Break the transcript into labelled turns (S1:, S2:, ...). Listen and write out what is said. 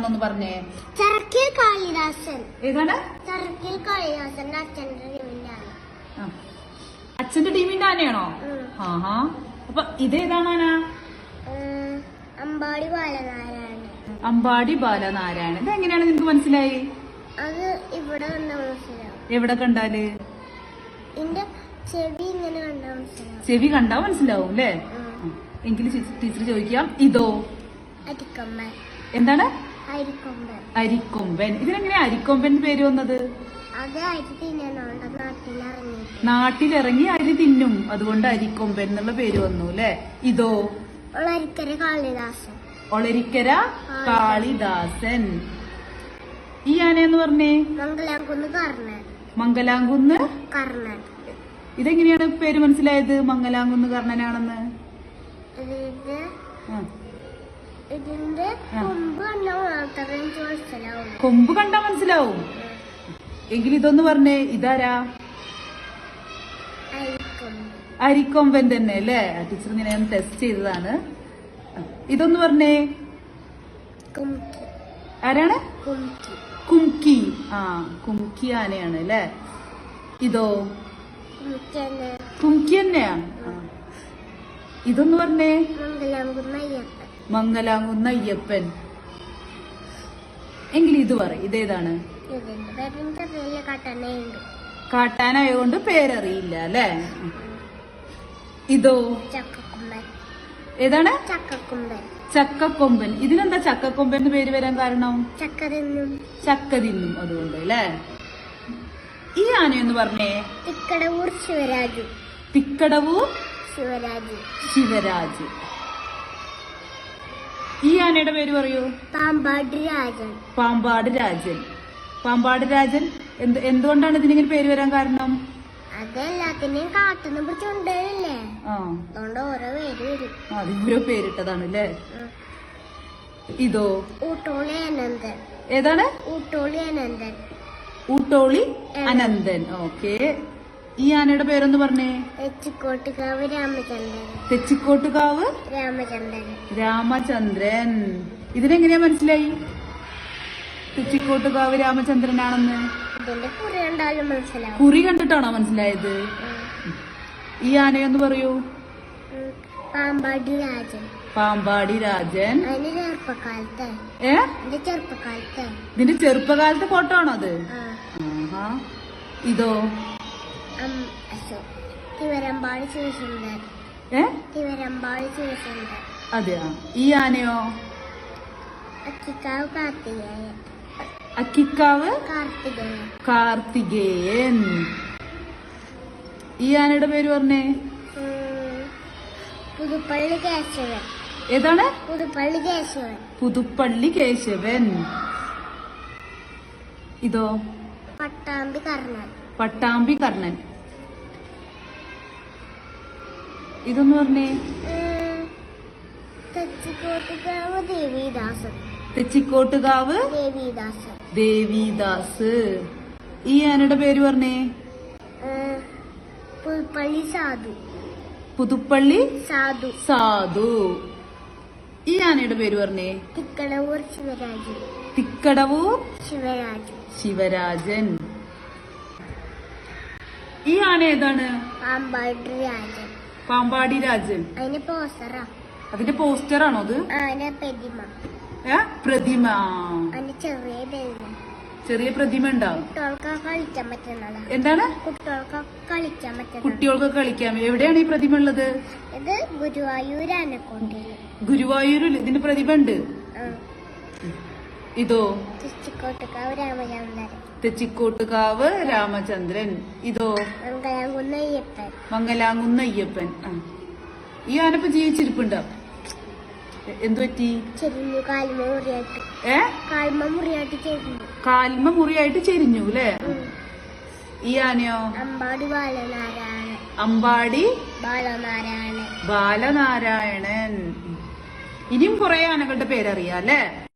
S1: ഏതാണെന്നൊന്ന് പറഞ്ഞേ.
S2: ചറക്കിൽ കാളിദാസൻ.
S1: ഏതാണ്?
S2: ചറക്കിൽ കാളിദാസന്റെ അച്ഛന്റെ ടീമിന്റാണ്
S1: ആന. അച്ഛന്റെ ടീമിന്റെ ആനയാണോ? ആഹാ. അപ്പൊ ഇതേതാണ് ആന?
S2: അമ്പാടി ബാലനാരായണൻ.
S1: അമ്പാടി ബാലനാരായണൻ. ഇത് എങ്ങനെയാണ് നിനക്ക് മനസ്സിലായി?
S2: അത് ഇവിടെ വന്ന മനസ്സിലാവും.
S1: എവിടെ കണ്ടാൽ?
S2: എന്റെ ചെവി ഇങ്ങനെ കണ്ട മനസ്സിലാവും.
S1: ചെവി കണ്ടാ മനസ്സിലാവും അല്ലേ? എങ്കിൽ ടീച്ചർ ചോദിക്കാം. ഇതോ?
S2: അരിക്കൊമ്പൻ
S1: എന്താണ്?
S2: അരിക്കൊമ്പൻ.
S1: ഇതിനെങ്ങനെയാ അരിക്കൊമ്പൻ പേര് വന്നത്? നാട്ടിലിറങ്ങി അരി തിന്നും. അതുകൊണ്ട് അരിക്കൊമ്പൻ എന്നുള്ള പേര് വന്നു അല്ലെ? ഇതോ?
S2: ഒളരിക്കര കാളിദാസൻ.
S1: ഒളരിക്കര കാളിദാസൻ. ഈ ആനയെന്ന് പറഞ്ഞേ?
S2: മംഗലാംകുന്ന് കർണൻ.
S1: മംഗലാംകുന്ന്
S2: കർണൻ.
S1: ഇതെങ്ങനെയാണ് പേര് മനസ്സിലായത്? മംഗലാംകുന്ന് കർണനാണെന്ന്.
S2: ഇതിന്റെ. കൊമ്പ് കണ്ട മനസ്സിലാവും.
S1: എങ്കിൽ ഇതൊന്ന് പറഞ്ഞേ ഇതാരാ?
S2: അരിക്കൊമ്പ്
S1: അരിക്കൊമ്പൻ തന്നെ അല്ലേ? ടീച്ചർ ഇങ്ങനെ ടെസ്റ്റ് ചെയ്തതാണ്. ഇതൊന്ന് പറഞ്ഞേ. ആരാണ്? കുംകി ആ കുംകി ആനയാണ് അല്ലേ? ഇതോ? കുംകി തന്നെയാ? ഇതൊന്ന് പറഞ്ഞേ.
S2: മംഗലാങ്കുന്ന അയ്യപ്പൻ.
S1: എങ്കിൽ ഇത് പറ ഇതേതാണ്? കാട്ടാനായതുകൊണ്ട് പേരറിയില്ല അല്ലേ? ഇതോ? ഏതാണ്?
S2: ചക്കക്കുമ്പൻ.
S1: ഇതിനെന്താ ചക്കക്കൊമ്പൻ എന്ന് പേര് വരാൻ കാരണം?
S2: ചക്ക തിന്നും
S1: അതുകൊണ്ട് അല്ലേ? ഈ എന്ന് പറഞ്ഞേ.
S2: തിക്കടവൂർ ശിവരാജു.
S1: തിക്കടവൂർ
S2: ശിവരാജു.
S1: ശിവരാജ്. ഈ ആനയുടെ പേര് പറയൂ.
S2: പാമ്പാട് രാജൻ.
S1: പാമ്പാട് രാജൻ. പാമ്പാട് രാജൻ എന്ത് എന്തുകൊണ്ടാണ് ഇതിനിങ്ങനെ പേര് വരാൻ കാരണം?
S2: അതെല്ലാത്തിനെയും കാട്ടുന്ന
S1: പിടിച്ചുണ്ടല്ലേ
S2: അതുകൊണ്ട് ഓരോ പേര് വരും.
S1: അതിനോരോ പേരിട്ടതാണ് അല്ലേ ഇതോ?
S2: ഊട്ടോളി അനന്തൻ.
S1: ഏതാണ്?
S2: ഊട്ടോളി അനന്തൻ.
S1: ഊട്ടോളി അനന്തൻ. ഓക്കെ. ഈ ആനയുടെ പേരൊന്ന് പറഞ്ഞേ?
S2: തെച്ചിക്കോട്ടുകാവ് രാമചന്ദ്രൻ.
S1: തെച്ചിക്കോട്ടുകാവ്?
S2: രാമചന്ദ്രൻ.
S1: രാമചന്ദ്രൻ. ഇതിനെങ്ങനെയാ മനസ്സിലായി? തെച്ചിക്കോട്ടുകാവ് രാമചന്ദ്രനാണെന്ന്.
S2: കുറി
S1: കണ്ടിട്ടാണോ മനസ്സിലായത്? ഈ ആനയൊന്ന് പറയൂ.
S2: പാമ്പാടി രാജൻ.
S1: പാമ്പാടി രാജൻ.
S2: അതിന്റെ ചെറുപ്പക്കാലത്തെ.
S1: ഏ?
S2: എന്റെ ചെറുപ്പക്കാലത്തെ.
S1: ഇതിന്റെ ചെറുപ്പകാലത്തെ ഫോട്ടോ ആണോ അത്. ഇതോ? അതെയാ? ഈ ആനയോ?
S2: അക്കിക്കാവ് കാർത്തികേയൻ.
S1: ഈ ആനയുടെ പേര് പറഞ്ഞേ.
S2: പുതുപ്പള്ളി കേശവൻ.
S1: ഏതാണ്?
S2: പുതുപ്പള്ളി കേശവൻ.
S1: പുതുപ്പള്ളി കേശവൻ. ഇതോ?
S2: പട്ടാമ്പി കർണൻ.
S1: പട്ടാമ്പി കർണൻ. ഇതൊന്ന് പറഞ്ഞേ.
S2: തെച്ചിക്കോട്ടുകാവ് ദേവിദാസൻ.
S1: തെച്ചിക്കോട്ടുകാവ്
S2: ദേവിദാസൻ.
S1: ദേവിദാസ്. ഈ ആനയുടെ പേര് പറഞ്ഞേ.
S2: പുതുപ്പള്ളി സാധു.
S1: പുതുപ്പള്ളി
S2: സാധു.
S1: സാധു. ഈ ആനയുടെ പേര് പറഞ്ഞേ?
S2: തിക്കടവൂർ ശിവരാജൻ.
S1: തിക്കടവൂർ
S2: ശിവരാജൻ.
S1: ശിവരാജൻ. ഈ ആന ഏതാണ്?
S2: പാമ്പാടി രാജൻ.
S1: പാമ്പാടി രാജൻ അതിന്റെ പോസ്റ്റർ ആണോ അത്
S2: പ്രതിമ. ചെറിയ പ്രതിമ
S1: ഉണ്ടാവും എന്താണ്?
S2: കുട്ടികൾക്ക്
S1: കളിക്കാം. എവിടെയാണ് ഈ പ്രതിമ ഉള്ളത്?
S2: ഇത് ആനക്കോട്ടയിൽ
S1: ഗുരുവായൂരിൽ ഇതിന്റെ പ്രതിമ ഉണ്ട്. ഇതോ?
S2: തിച്ചിക്കോട്ടുകാവ് രാമചന്ദ്രൻ.
S1: ഇതോ? മംഗലാങ്കുന്നയ്യപ്പൻ ആ. ഈ ആനപ്പ ജീവിച്ചിരിപ്പുണ്ടോ?
S2: എന്തുപറ്റി
S1: ഏ?
S2: കാൽമ മുറിയായിട്ട് ചെരിഞ്ഞു.
S1: അല്ലേ? ഈ ആനയോ?
S2: അമ്പാടി ബാലനാരായണൻ.
S1: അമ്പാടി?
S2: ബാലനാരായണൻ.
S1: ബാലനാരായണൻ. ഇനിയും കുറെ ആനകളുടെ പേരറിയാം അല്ലേ?